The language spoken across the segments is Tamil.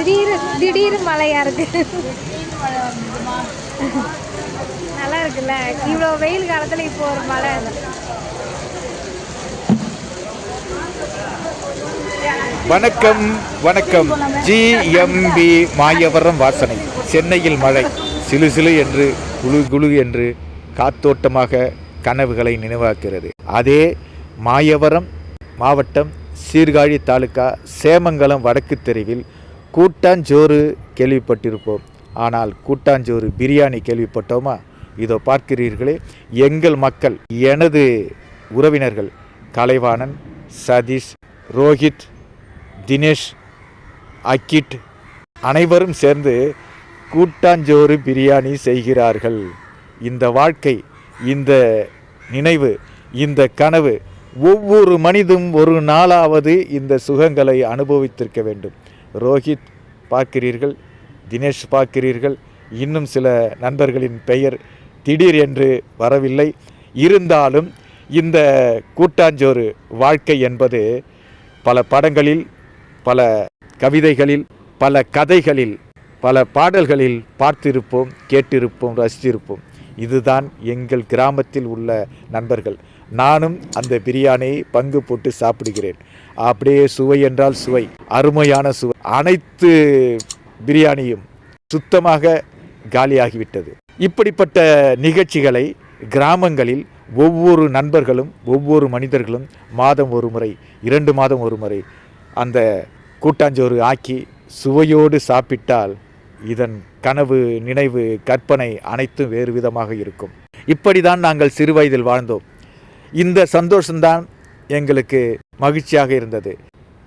திடீர் திடீர் மழையா இருக்கு. நல்லா இருக்குல்ல? இவ்வளோ வெயில் காலத்துல இப்போ ஒரு மழை வணக்கம் வணக்கம். ஜிஎம்பி மாயவரம் வாசனை. சென்னையில் மழை. சிலு சிலு என்று குழு குழு என்று காத்தோட்டமாக கனவுகளை நினைவாக்குகிறது. அதே மாயவரம் மாவட்டம் சீர்காழி தாலுக்கா சேமங்கலம் வடக்கு தெருவில் கூட்டாஞ்சோறு கேள்விப்பட்டிருப்போம். ஆனால் கூட்டாஞ்சோறு பிரியாணி கேள்விப்பட்டோமா? இதோ பார்க்கிறீர்களே எங்கள் மக்கள் எனது உறவினர்கள் கலைவாணன் சதீஷ் ரோஹித் தினேஷ் அக்கிட் அனைவரும் சேர்ந்து கூட்டாஞ்சோறு பிரியாணி செய்கிறார்கள். இந்த வாழ்க்கை இந்த நினைவு இந்த கனவு ஒவ்வொரு மனிதும் ஒரு நாளாவது இந்த சுகங்களை அனுபவித்திருக்க வேண்டும். ரோஹித் பார்க்கிறீர்கள் தினேஷ் பார்க்கிறீர்கள் இன்னும் சில நண்பர்களின் பெயர் திடீர் என்று வரவில்லை. இருந்தாலும் இந்த கூட்டாஞ்சோறு வாழ்க்கை என்பது பல படங்களில் பல கவிதைகளில் பல கதைகளில் பல பாடல்களில் பார்த்திருப்போம் கேட்டிருப்போம் ரசித்திருப்போம். இதுதான் எங்கள் கிராமத்தில் உள்ள நண்பர்கள். நானும் அந்த பிரியாணியை பங்கு போட்டு சாப்பிடுகிறேன். அப்படியே சுவை என்றால் சுவை அருமையான சுவை. அனைத்து பிரியாணியும் சுத்தமாக காலியாகிவிட்டது. இப்படிப்பட்ட நிகழ்ச்சிகளை கிராமங்களில் ஒவ்வொரு நண்பர்களும் ஒவ்வொரு மனிதர்களும் மாதம் ஒரு முறை இரண்டு மாதம் ஒரு முறை அந்த கூட்டாஞ்சோறு ஆக்கி சுவையோடு சாப்பிட்டால் இதன் கனவு நினைவு கற்பனை அனைத்தும் வேறு விதமாக இருக்கும். இப்படி தான் நாங்கள் சிறுவயதில் வாழ்ந்தோம். இந்த சந்தோஷம்தான் எங்களுக்கு மகிழ்ச்சியாக இருந்தது.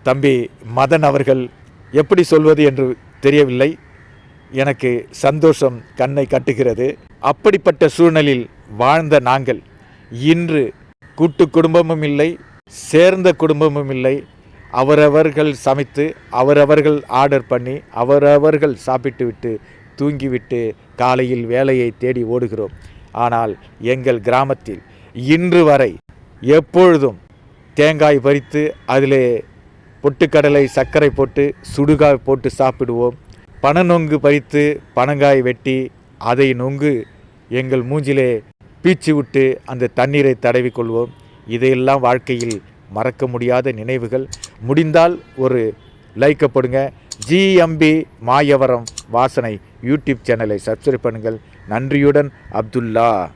தம்பி மதன் அவர்கள் எப்படி சொல்வது என்று தெரியவில்லை. எனக்கு சந்தோஷம் கண்ணை கட்டுகிறது. அப்படிப்பட்ட சூழ்நிலையில் வாழ்ந்த நாங்கள். இன்று கூட்டு குடும்பமும் இல்லை சேர்ந்த குடும்பமும் இல்லை. அவரவர்கள் சமைத்து அவரவர்கள் ஆர்டர் பண்ணி அவரவர்கள் சாப்பிட்டு விட்டு தூங்கிவிட்டு காலையில் வேலையை தேடி ஓடுகிறோம். ஆனால் எங்கள் கிராமத்தில் இன்று வரை எப்பொழுதும் தேங்காய் பறித்து அதிலே பொட்டுக்கடலை சர்க்கரை போட்டு சுடுகாய் போட்டு சாப்பிடுவோம். பனநொங்கு பறித்து பனங்காய் வெட்டி அதை நொங்கு எங்கள் மூஞ்சிலே பீச்சு விட்டு அந்த தண்ணீரை தடவிக்கொள்வோம் இதையெல்லாம் வாழ்க்கையில் மறக்க முடியாத நினைவுகள். முடிந்தால் ஒரு லைக்கை போடுங்க. ஜிஎம்பி மாயவரம் வாசனை யூடியூப் சேனலை சப்ஸ்கிரைப் பண்ணுங்கள். நன்றியுடன் அப்துல்லா.